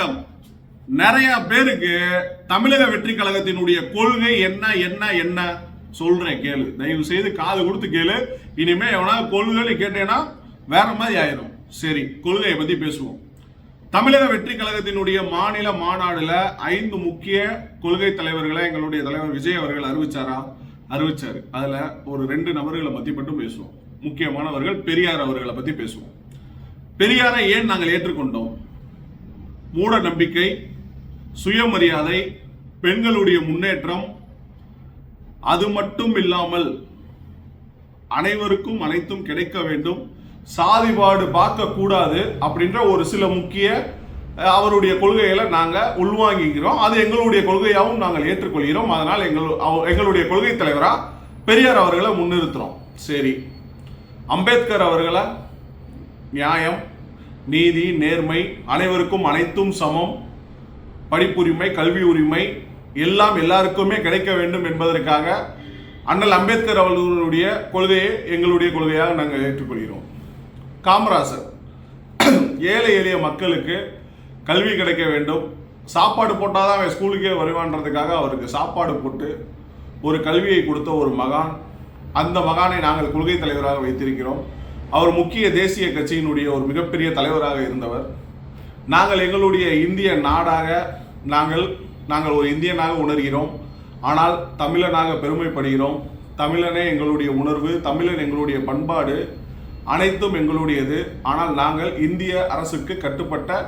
வணக்கம் நிறைய பேருக்கு தமிழக வெற்றி கழகத்தினுடைய கொள்கை என்ன என்ன என்ன? சொல்றேன் கேளு. தயவு செய்து காது கொடுத்து கேளு. இனிமே எவனா கொள்கைன்னு கேட்டேன்னா வேற மாதிரி ஆயிரும். சரி கொள்கையை பத்தி பேசுவோம். தமிழக வெற்றி கழகத்தினுடைய மாநில மாநாடுல ஐந்து முக்கிய கொள்கை தலைவர்களை எங்களுடைய தலைவர் விஜய் அவர்கள் அறிவிச்சாரா? அறிவிச்சாரு. அதுல ஒரு ரெண்டு நபர்களை பத்தி மட்டும் பேசுவோம். முக்கியமானவர்கள் பெரியார் அவர்களை பத்தி பேசுவோம். பெரியாரை ஏன் நாங்கள் ஏற்றுக்கொண்டோம்? மூட நம்பிக்கை சுயமரியாதை பெண்களுடைய முன்னேற்றம் அது மட்டும் இல்லாமல் அனைவருக்கும் அனைத்தும் கிடைக்க வேண்டும். சாதிபாடு பார்க்கக்கூடாது அப்படின்ற ஒரு சில முக்கிய அவருடைய கொள்கைகளை நாங்கள் உள்வாங்கிக்கிறோம். அது எங்களுடைய கொள்கையாகவும் நாங்கள் ஏற்றுக்கொள்கிறோம். அதனால் எங்கள் எங்களுடைய கொள்கை தலைவராக பெரியார் அவர்களை முன்னிறுத்துறோம். சரி. அம்பேத்கர் அவர்களை நியாயம் நீதி நேர்மை அனைவருக்கும் அனைத்தும் சமம். படிப்புரிமை கல்வி உரிமை எல்லாம் எல்லாருக்குமே கிடைக்க வேண்டும் என்பதற்காக அண்ணல் அம்பேத்கர் அவர்களுடைய கொள்கையை எங்களுடைய கொள்கையாக நாங்கள் ஏற்றுக்கொள்கிறோம். காமராசர் ஏழை எளிய மக்களுக்கு கல்வி கிடைக்க வேண்டும். சாப்பாடு போட்டால் தான் அவன் ஸ்கூலுக்கே வருவான்றதுக்காக அவருக்கு சாப்பாடு போட்டு ஒரு கல்வியை கொடுத்த ஒரு மகான். அந்த மகானை நாங்கள் கொள்கை தலைவராக வைத்திருக்கிறோம். அவர் முக்கிய தேசிய கட்சியினுடைய ஒரு மிகப்பெரிய தலைவராக இருந்தவர். நாங்கள் எங்களுடைய இந்திய நாடாக நாங்கள் நாங்கள் ஒரு இந்தியனாக உணர்கிறோம். ஆனால் தமிழனாக பெருமைப்படுகிறோம். தமிழனே எங்களுடைய உணர்வு தமிழன் எங்களுடைய பண்பாடு அனைத்தும் எங்களுடையது. ஆனால் நாங்கள் இந்திய அரசுக்கு கட்டுப்பட்ட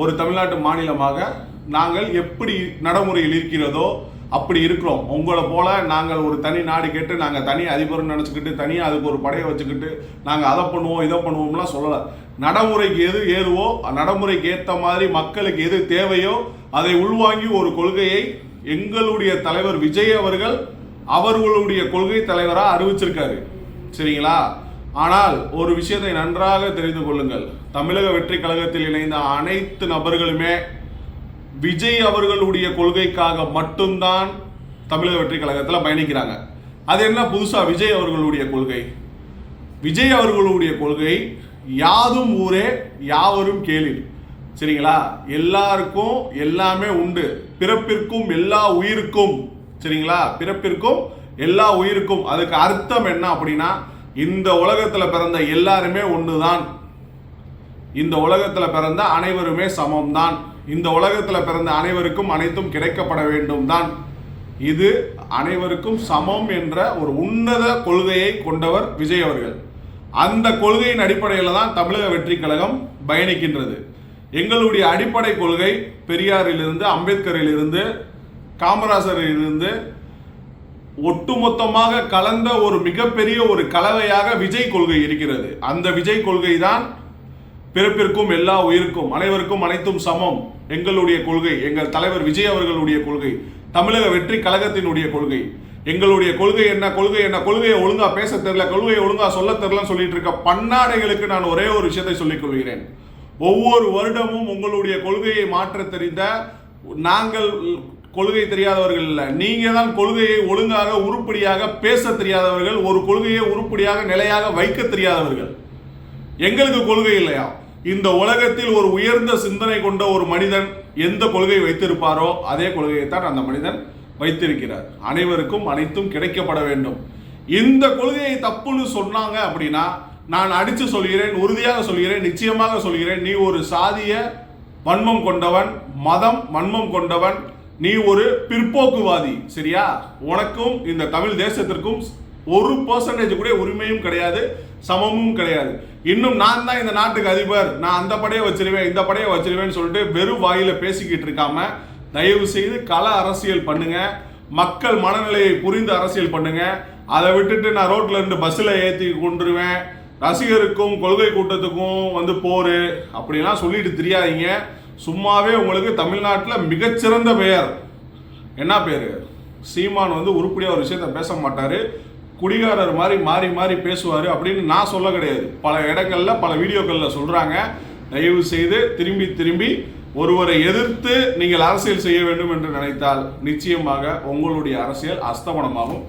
ஒரு தமிழ்நாட்டு மாநிலமாக நாங்கள் எப்படி நடைமுறையில் இருக்கிறதோ அப்படி இருக்கிறோம். உங்களை போல நாங்கள் ஒரு தனி நாடு கேட்டு நாங்கள் தனி அதிபர்னு நினச்சிக்கிட்டு தனியாக அதுக்கு ஒரு படையை வச்சுக்கிட்டு நாங்கள் அதை பண்ணுவோம் இதை பண்ணுவோம்லாம் சொல்லலை. நடைமுறைக்கு எது ஏதுவோ நடைமுறைக்கு ஏற்ற மாதிரி மக்களுக்கு எது தேவையோ அதை உள்வாங்கி ஒரு கொள்கையை எங்களுடைய தலைவர் விஜய் அவர்கள் அவர்களுடைய கொள்கை தலைவராக அறிவிச்சிருக்காரு. சரிங்களா? ஆனால் ஒரு விஷயத்தை நன்றாக தெரிந்து கொள்ளுங்கள். தமிழக வெற்றி கழகத்தில் இணைந்த அனைத்து நபர்களுமே விஜய் அவர்களுடைய கொள்கைக்காக மட்டும்தான் தமிழக வெற்றி கழகத்தில் பயணிக்கிறாங்க. அது என்ன புதுசாக விஜய் அவர்களுடைய கொள்கை? விஜய் அவர்களுடைய கொள்கை யாதும் ஊரே யாவரும் கேளிர் சரிங்களா? எல்லாருக்கும் எல்லாமே உண்டு. பிறப்பிற்கும் எல்லா உயிருக்கும். சரிங்களா? பிறப்பிற்கும் எல்லா உயிருக்கும். அதுக்கு அர்த்தம் என்ன அப்படின்னா இந்த உலகத்தில் பிறந்த எல்லாருமே ஒன்று தான் இந்த உலகத்தில் பிறந்த அனைவருமே சமம்தான். இந்த உலகத்தில் பிறந்த அனைவருக்கும் அனைத்தும் கிடைக்கப்பட வேண்டும் தான் இது அனைவருக்கும் சமம் என்ற ஒரு உன்னத கொள்கையை கொண்டவர் விஜய் அவர்கள். அந்த கொள்கையின் அடிப்படையில் தான் தமிழக வெற்றி கழகம் பயணிக்கின்றது. எங்களுடைய அடிப்படை கொள்கை பெரியாரிலிருந்து அம்பேத்கரிலிருந்து காமராசரிலிருந்து ஒட்டுமொத்தமாக கலந்த ஒரு மிகப்பெரிய ஒரு கலவையாக விஜய் கொள்கை இருக்கிறது. அந்த விஜய் கொள்கை தான் பிறப்பிற்கும் எல்லா உயிருக்கும் அனைவருக்கும் அனைத்தும் சமம். எங்களுடைய கொள்கை எங்கள் தலைவர் விஜய் அவர்களுடைய கொள்கை தமிழக வெற்றி கழகத்தினுடைய கொள்கை. எங்களுடைய கொள்கை என்ன கொள்கை என்ன கொள்கையை ஒழுங்கா பேச தெரியல கொள்கையை ஒழுங்கா சொல்ல தெரியலன்னு சொல்லிட்டு இருக்க பன்னாடைகளுக்கு நான் ஒரே ஒரு விஷயத்தை சொல்லிக் கொள்கிறேன். ஒவ்வொரு வருடமும் உங்களுடைய கொள்கையை மாற்ற தெரிந்த நாங்கள் கொள்கை தெரியாதவர்கள் இல்லை. நீங்க தான் கொள்கையை ஒழுங்காக உருப்படியாக பேச தெரியாதவர்கள் ஒரு கொள்கையை உருப்படியாக நிலையாக வைக்க தெரியாதவர்கள். எங்களுக்கு கொள்கை இல்லையா? இந்த உலகத்தில் ஒரு உயர்ந்த சிந்தனை கொண்ட ஒரு மனிதன் எந்த கொள்கை வைத்திருப்பாரோ அதே கொள்கையை தான் அந்த மனிதன் வைத்திருக்கிறார். அனைவருக்கும் அனைத்தும் கிடைக்கப்பட வேண்டும். இந்த கொள்கையை தப்புன்னு சொன்னாங்க அப்படின்னா நான் அடித்து சொல்கிறேன் உறுதியாக சொல்கிறேன் நிச்சயமாக சொல்கிறேன் நீ ஒரு சாதிய வன்மம் கொண்டவன் மதம் வன்மம் கொண்டவன் நீ ஒரு பிற்போக்குவாதி சரியா? உனக்கும் இந்த தமிழ் தேசத்திற்கும் ஒரு பர்சன்டேஜ் கூட உரிமையும் கிடையாது சமமும் கிடையாது. இன்னும் நான் தான் இந்த நாட்டுக்கு அதிபர். நான் அந்த படையை வச்சிருவேன் இந்த படையை வச்சிருவேன்னு சொல்லிட்டு வெறும் வாயில பேசிக்கிட்டு இருக்காம தயவு செய்து கள அரசியல் பண்ணுங்க. மக்கள் மனநிலையை புரிந்து அரசியல் பண்ணுங்க. அதை விட்டுட்டு நான் ரோட்ல இருந்து பஸ்ஸில் ஏற்றி கொண்டுருவேன். ரசிகருக்கும் கொள்கை கூட்டத்துக்கும் வந்து போரு. அப்படிலாம் சொல்லிட்டு தெரியாதீங்க. சும்மாவே உங்களுக்கு தமிழ்நாட்டில் மிகச்சிறந்த பெயர். என்ன பேர்? சீமான் வந்து உருப்படியாக ஒரு விஷயத்த பேச மாட்டார். குடிகாரர் மாதிரி மாறி மாறி பேசுவார் அப்படின்னு நான் சொல்ல கிடையாது. பல இடங்களில் பல வீடியோக்களில் சொல்கிறாங்க தயவு செய்து திரும்பி திரும்பி ஒருவரை எதிர்த்து நீங்கள் அரசியல் செய்ய வேண்டும் என்று நினைத்தால் நிச்சயமாக உங்களுடைய அரசியல் அஸ்தமனமாகும்.